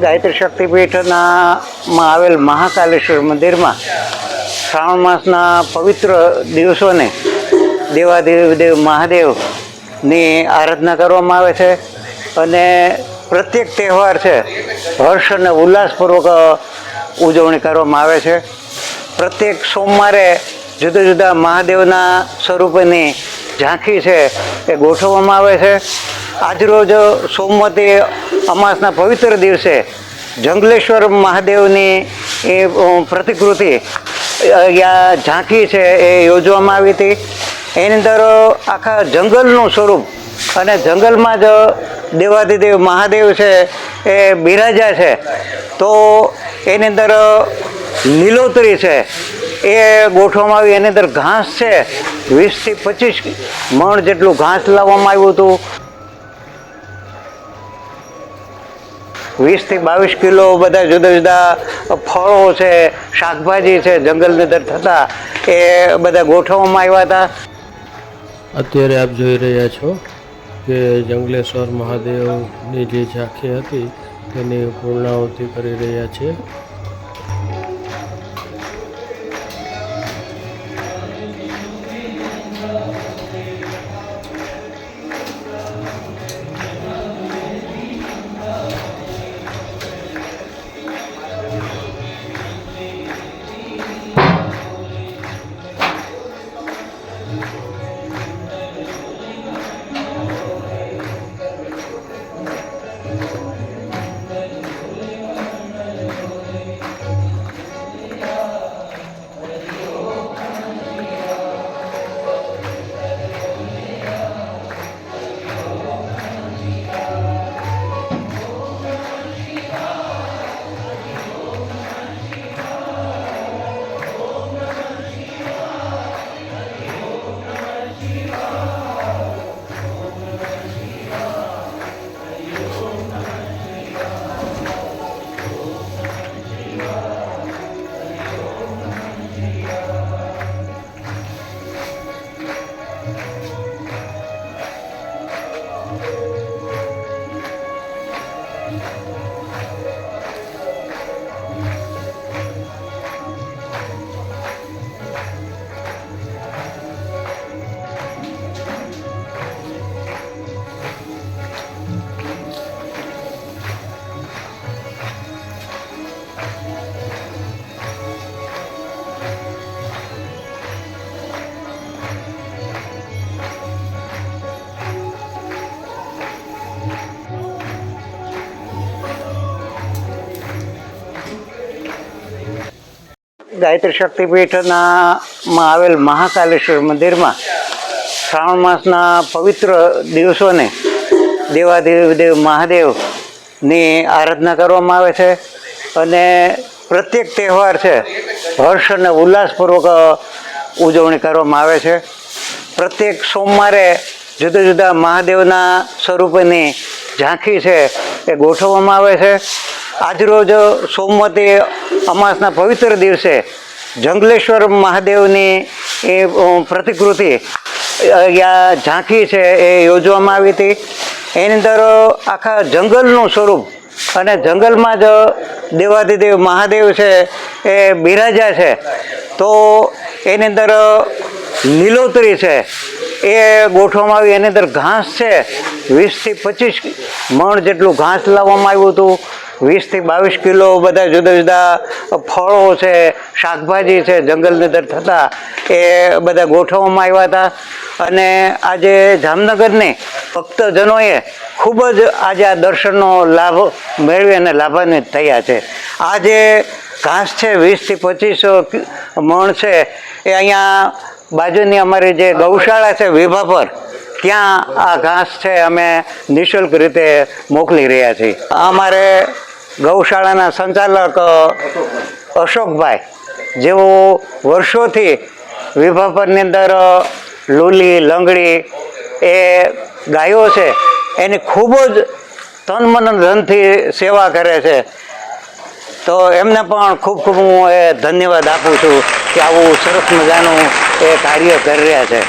ગાયત્રી શક્તિપીઠના માં આવેલ મહાકાલેશ્વર મંદિરમાં શ્રાવણ માસના પવિત્ર દિવસોને દેવાદેવ દેવ મહાદેવની આરાધના કરવામાં આવે છે અને પ્રત્યેક તહેવાર છે, હર્ષ અને ઉલ્લાસપૂર્વક ઉજવણી કરવામાં આવે છે. પ્રત્યેક સોમવારે જુદા જુદા મહાદેવના સ્વરૂપની ઝાંખી છે એ ગોઠવવામાં આવે છે. આજરોજ સોમવતે અમાસના પવિત્ર દિવસે જંગલેશ્વર મહાદેવની એ પ્રતિકૃતિ ઝાંખી છે એ યોજવામાં આવી હતી. એની અંદર આખા જંગલનું સ્વરૂપ અને જંગલમાં જ દેવાધિદેવ મહાદેવ છે એ બિરાજા છે. તો એની અંદર લીલોતરી છે એ ગોઠવામાં આવી. એની અંદર ઘાસ છે. વીસથી પચીસ મણ જેટલું ઘાસ લાવવામાં આવ્યું હતું. વીસથી બાવીસ કિલો બધા જુદા જુદા ફળો છે, શાકભાજી છે, જંગલની અંદર થતા એ બધા ગોઠવવામાં આવ્યા હતા. અત્યારે આપ જોઈ રહ્યા છો કે જંગલેશ્વર મહાદેવની જે ઝાંખી હતી, તેની પૂર્ણાહુતિ કરી રહ્યા છે. ગાયત્રી શક્તિપીઠના માં આવેલ મહાકાલેશ્વર મંદિરમાં શ્રાવણ માસના પવિત્ર દિવસોને દેવાદેવ દેવ મહાદેવની આરાધના કરવામાં આવે છે અને પ્રત્યેક તહેવાર છે, હર્ષ અને ઉલ્લાસપૂર્વક ઉજવણી કરવામાં આવે છે. પ્રત્યેક સોમવારે જુદા જુદા મહાદેવના સ્વરૂપની ઝાંખી છે એ ગોઠવવામાં આવે છે. આજરોજ સોમવતી અમાસના પવિત્ર દિવસે જંગલેશ્વર મહાદેવની એ પ્રતિકૃતિ ઝાંખી છે એ યોજવામાં આવી હતી. એની અંદર આખા જંગલનું સ્વરૂપ અને જંગલમાં જ દેવાધિદેવ મહાદેવ છે એ બિરાજા છે. તો એની અંદર લીલોતરી છે એ ગોઠવામાં આવી. એની અંદર ઘાસ છે. વીસથી પચીસ મણ જેટલું ઘાસ લાવવામાં આવ્યું હતું. વીસથી બાવીસ કિલો બધા જુદા જુદા ફળો છે, શાકભાજી છે, જંગલની અંદર થતા એ બધા ગોઠવવામાં આવ્યા હતા. અને આજે જામનગરની ભક્તજનોએ ખૂબ જ આજે આ દર્શનનો લાભ મેળવી અને લાભાન્વિત થયા છે. આ જે ઘાસ છે, વીસથી પચીસ મણ છે, એ અહીંયા બાજુની અમારી જે ગૌશાળા છે, વિભા પર, ત્યાં આ ઘાસ છે, અમે નિઃશુલ્ક રીતે મોકલી રહ્યા છીએ. અમારે ગૌશાળાના સંચાલક અશોકભાઈ જેઓ વર્ષોથી વિભાપનની અંદર લૂલી, લંગડી એ ગાયો છે, એની ખૂબ જ તન મન ધનથી સેવા કરે છે. તો એમને પણ ખૂબ ખૂબ હું એ ધન્યવાદ આપું છું કે આવું સરસ મજાનું એ કાર્ય કરી રહ્યા છે.